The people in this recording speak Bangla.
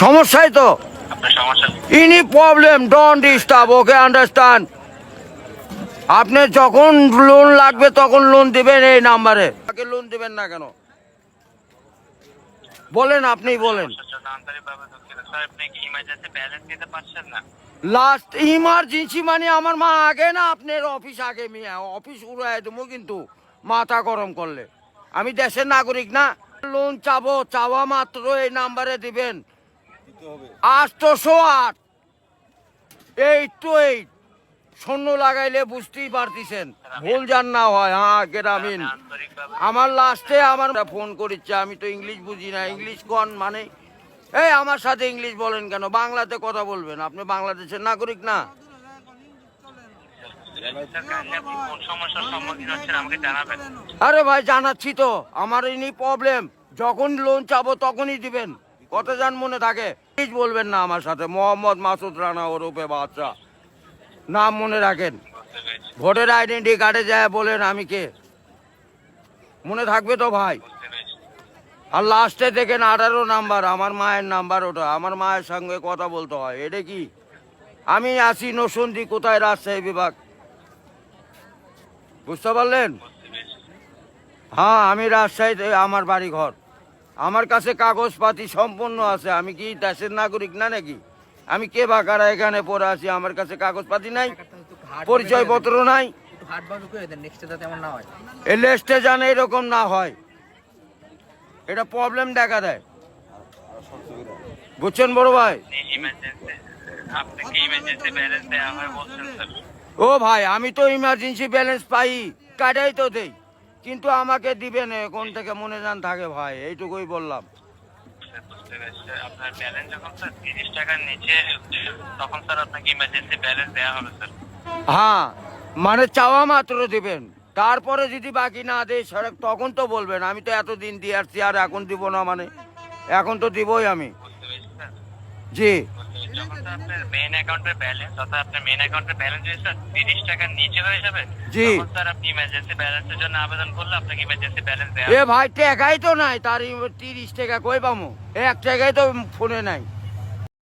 সমস্যাই তো। ইনি problem don't disturb okay understand আপনি যখন লোন লাগবে তখন লোন দিবেন এই নাম্বারে তাকে লোন দিবেন না কেন? বলেন আপনি বলেন। লাস্ট ইমার্জেন্সি মানে আমার মা আগে না আপনার অফিস আগে মিয়া। অফিস উড়াই দেবো কিন্তু মাথা গরম করলে। আমি দেশের নাগরিক না। লোন চাবো চাওয়া মাত্র এই নাম্বারে দিবেন। আট। এইট এইট লাগাইলে বুঝতেই ভুল যান না হয় হ্যাঁ আমার লাস্টে আমার ফোন করিচ্ছে, আমি তো ইংলিশ বুঝি না। ইংলিশ কোন মানে? এই, আমার সাথে ইংলিশ বলেন কেন? বাংলাতে কথা বলবেন। আপনি বাংলাদেশের নাগরিক না? আরে ভাই, জানাচ্ছি তো। আমার ইনি প্রবলেম যখন লোন চাবো তখনই দিবেন। কত যান মনে থাকে। প্লিজ বলবেন না আমার সাথে। মোহাম্মদ মাসুদ রানা ওরূপে বাদশা নাম মনে রাখেন। ভোটার আইডেন্টি কার্ডে যায় বলেন আমি কে? মনে থাকবে তো ভাই? আর লাস্টে দেখেন আঠারো নাম্বার, আমার মায়ের নাম্বার ওটা। আমার মায়ের সঙ্গে কথা বলতে হয়। এটা কি? আমি আসি নসন্দি কোথায় রাজশাহী বিভাগ? বুঝতে পারলেন? হ্যাঁ আমি রাজশাহীতে, আমার বাড়ি ঘর আমার কাছে কাগজপাতি সম্পূর্ণ আছে। আমি কি দেশের নাগরিক না নাকি? আমি কে বাকারা এখানে পড়ে আছি? আমার কাছে কাগজপাতি নাই পরিচয় পত্র নাই। একটু হাট বাজু করে দেন নেক্সটে যাতে এমন না হয়। এ লেস্টে জানে এরকম না হয়। এটা প্রবলেম দেখা দেয়। বুঝছেন বড় ভাই? ও ভাই আমি তো ইমার্জেন্সি ব্যালেন্স পাই কাটাই তো দেই। কিন্তু আমাকে দিবেন কোন থেকে মনে যান থাকে ভাই এইটুকুই বললাম। স্যার, বুঝতে পেরেছি। স্যার। আপনার ব্যালেন্স যখন স্যার তিরিশ টাকার নিচে তখন স্যার আপনাকে ইমার্জেন্সি ব্যালেন্স দেওয়া হবে স্যার হ্যাঁ মানে চাওয়া মাত্র দিবেন। তারপরে যদি বাকি না দেয় সড়ক তখন তো বলবেন আমি তো এতদিন দিয়ে আসছি আর এখন দিব না মানে। এখন তো দিবই আমি। স্যার জি। যখন স্যার আপনার মেইন অ্যাকাউন্টের ব্যালেন্স অর্থাৎ আপনার মেইন অ্যাকাউন্টের ব্যালেন্স যদি স্যার তিরিশ টাকার নিচে হয়ে যাবে? জি। তখন স্যার আপনি ইমার্জেন্সি ব্যালেন্সের জন্য আবেদন করলে আপনাকে ইমার্জেন্সি ব্যালেন্স দেওয়া এ ভাই টাকাই তো নাই তার তিরিশ টাকা কই পামো এক টাকাই তো ফোনে নাই।